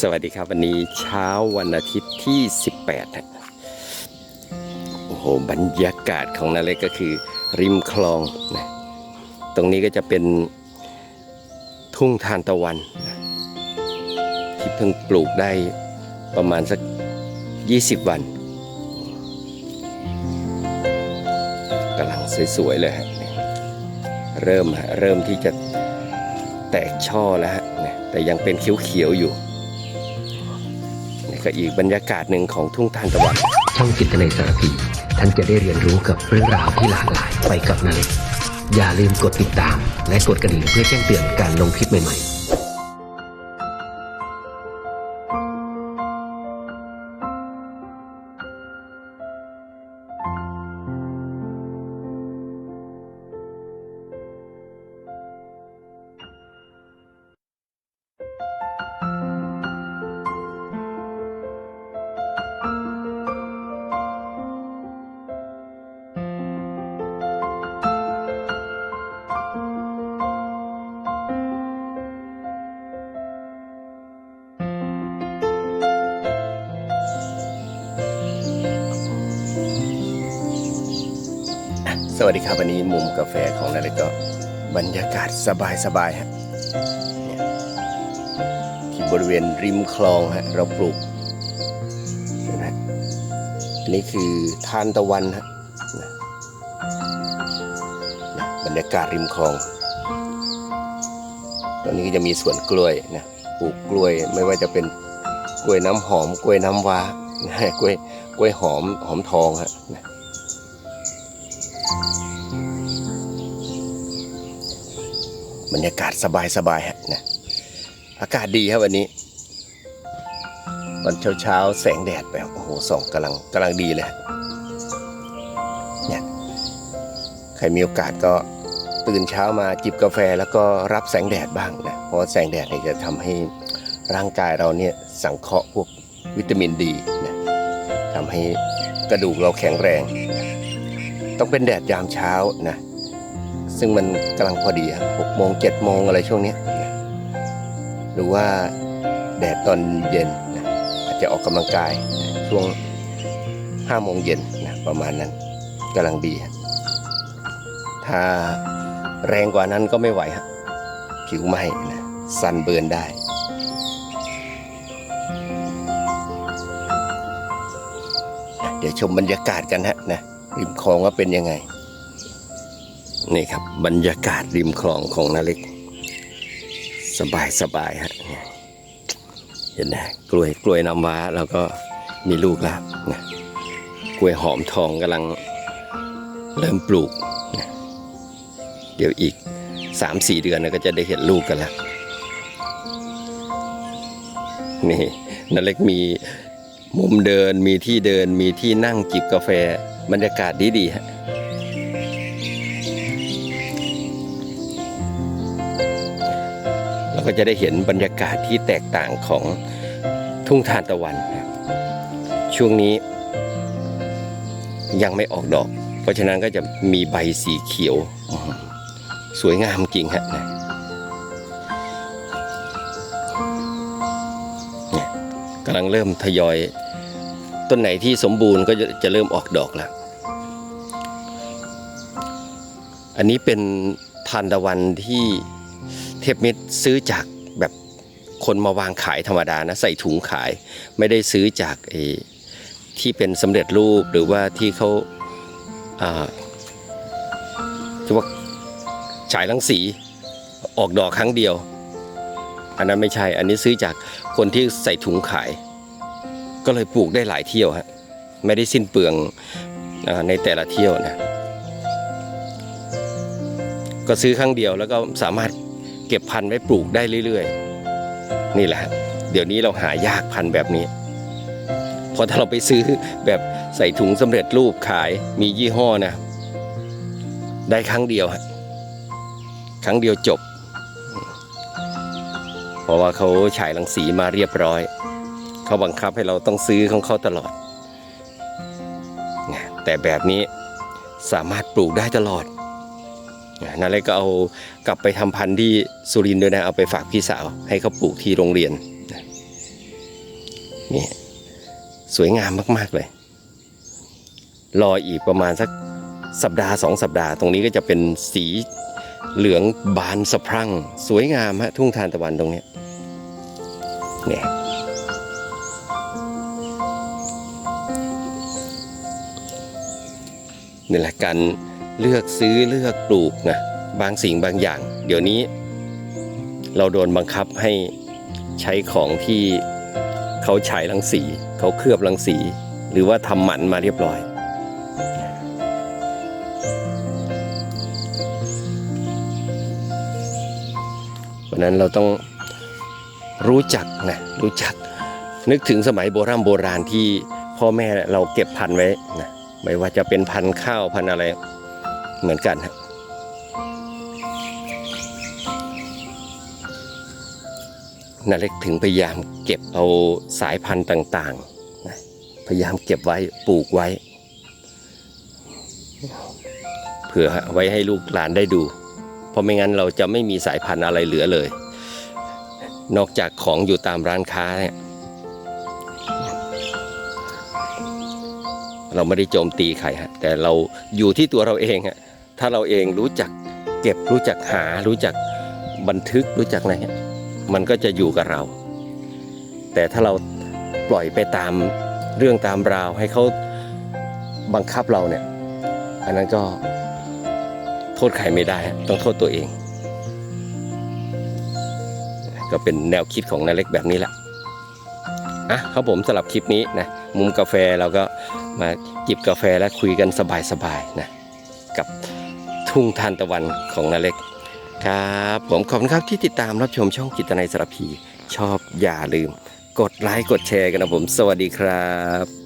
สวัสดีครับวันนี้เช้าวันอาทิตย์ที่ 18ฮะโอ้โหบรรยากาศของนาเล็กก็คือ ริมคลองนะตรงนี้ก็จะเป็นทุ่งทานตะวันนะที่เพิ่งปลูกได้ประมาณสัก 20 วันกำลังสวยๆเลยฮะเริ่มฮะเริ่มที่จะแตกช่อแล้วฮะแต่ยังเป็นเขียวๆอยู่ นี่ก็อีกบรรยากาศหนึ่งของทุ่งทานตะวัน ช่องจิตในสารพีท่านจะได้เรียนรู้กับเรื่องราวที่หลากหลายไปกับนาเล็กอย่าลืมกดติดตาม และกดกระดิ่งเพื่อแจ้งเตือนการลงคลิปใหม่ๆ วัสดีครับวันนี้มุมกาแฟของนาเล็กก็บรรยากาศสบายๆฮะเนี่ยที่บริเวณริมคลองฮะเราปลูกเห็นไหมอันนี้คือทานตะวันฮะบรรยากาศริมคลอง ตอนนี้ก็จะมีสวนกล้วยนะปลูกกล้วยไม่ว่าจะเป็นกล้วยน้ำหอม กล้วยน้ำว้ากล้วยกล้วยหอมหอมทองฮะนะ บรรยากาศสบายๆฮะนะอากาศดีครับวันนี้ตอนเช้าๆแสงแดดไปโอ้โหส่องกำลังกำลังดีเลยเนี่ยใครมีโอกาสก็ตื่นเช้ามาจิบกาแฟแล้วก็รับแสงแดดบ้างนะเพราะว่าแสงแดดเนี่ยจะทำให้ร่างกายเราเนี่ยสังเคราะห์พวกวิตามินดีนะทำให้กระดูกเราแข็งแรง ต้องเป็นแดดยามเช้านะ ซึ่งมันกำลังพอดีหกโมงเจ็ดโมงอะไรช่วงนี้นะหรือว่าแดดตอนเย็นนะอาจจะออกกำลังกายนะช่วงห้าโมงเย็นนะประมาณนั้นกำลังดี ถ้าแรงกว่านั้นก็ไม่ไหวครับผิวไหม้นะสันเบิร์นได้เดี๋ยวชมบรรยากาศกันฮะนะ ริมคลองว่าเป็นยังไง นี่ครับบรรยากาศริมคลองของนาเล็ก สบายสบายฮะเห็นไหมกล้วยกล้วยน้ำว้าแล้วก็มีลูกแล้วนะกล้วยหอมทองกำลังเริ่มปลูกนะเดี๋ยวอีกสามสี่เดือนก็จะได้เห็นลูกกันแล้วนี่นาเล็กมี มุมเดินมีที่เดินมีที่นั่งจิบกาแฟบรรยากาศดีๆฮะเราก็จะได้เห็นบรรยากาศที่แตกต่างของทุ่งทานตะวัน ช่วงนี้ยังไม่ออกดอก เพราะฉะนั้นก็จะมีใบสีเขียว สวยงามจริงฮะนะเนี่ยกำลังเริ่มทยอย ต้นไหนที่สมบูรณ์ก็จะเริ่มออกดอกแล้ว อันนี้เป็นทานตะวันที่เทพมิตรซื้อจากแบบคนมาวางขายธรรมดานะใส่ถุงขาย ไม่ได้ซื้อจากไอ้ที่เป็นสำเร็จรูปหรือว่าที่เขาอ่าที่ว่าฉายรังสีออกดอกครั้งเดียว อันนั้นไม่ใช่อันนี้ซื้อจากคนที่ใส่ถุงขาย ก็เลยปลูกได้หลายเที่ยวฮะไม่ได้สิ้นเปลืองในแต่ละเที่ยวนะก็ซื้อครั้งเดียวแล้วก็สามารถเก็บพันธุ์ไว้ปลูกได้เรื่อยๆ นี่แหละ เดี๋ยวนี้เราหายากพันธุ์แบบนี้พอถ้าเราไปซื้อแบบใส่ถุงสำเร็จรูปขายมียี่ห้อนะ ได้ครั้งเดียวฮะครั้งเดียวจบ เพราะว่าเขาฉายรังสีมาเรียบร้อย เขาบังคับให้เราต้องซื้อของเขาตลอด แต่แบบนี้สามารถปลูกได้ตลอดนั่นเลยก็เอากลับไปทำพันธุ์ที่สุรินทร์ด้วยนะเอาไปฝากพี่สาวให้เขาปลูกที่โรงเรียนนี่สวยงามมาก ๆ เลย รออีกประมาณสักสัปดาห์สองสัปดาห์ ตรงนี้ก็จะเป็นสีเหลืองบานสะพรั่ง สวยงามฮะทุ่งทานตะวันตรงนี้เนี่ย นี่แหละการเลือกซื้อเลือกปลูกนะบางสิ่งบางอย่าง เดี๋ยวนี้ เราโดนบังคับให้ใช้ของที่เขาฉายรังสีเขาเคลือบรังสี หรือว่าทำหมันมาเรียบร้อย เพราะนั้นเราต้องรู้จักนะรู้จักนึกถึงสมัยโบราณโบราณที่พ่อแม่เราเก็บพันไว้นะ ไม่ว่าจะเป็นพันธุ์ข้าวพันธุ์อะไรเหมือนกันฮะนาเล็กถึงพยายามเก็บเอาสายพันธุ์ต่างๆนะพยายามเก็บไว้ปลูกไว้ เผื่อไว้ให้ลูกหลานได้ดู เพราะไม่งั้นเราจะไม่มีสายพันธุ์อะไรเหลือเลย นอกจากของอยู่ตามร้านค้าเนี่ย เราไม่ได้โจมตีใครฮะแต่เราอยู่ที่ตัวเราเองฮะถ้าเราเองรู้จักเก็บรู้จักหารู้จักบันทึกรู้จักอะไรมันก็จะอยู่กับเรา แต่ถ้าเราปล่อยไปตามเรื่องตามราวให้เขาบังคับเราเนี่ยอันนั้นก็โทษใครไม่ได้ ต้องโทษตัวเอง ก็เป็นแนวคิดของนาเล็กแบบนี้แหละ อะครับผมสำหรับคลิปนี้นะมุมกาแฟเราก็มาจิบกาแฟและคุยกันสบายๆนะกับทุ่งทานตะวันของนาเล็กครับผมขอบคุณครับที่ติดตามรับชมช่องจิตนายสารพีชอบอย่าลืม กดไลค์กดแชร์กันนะผม สวัสดีครับ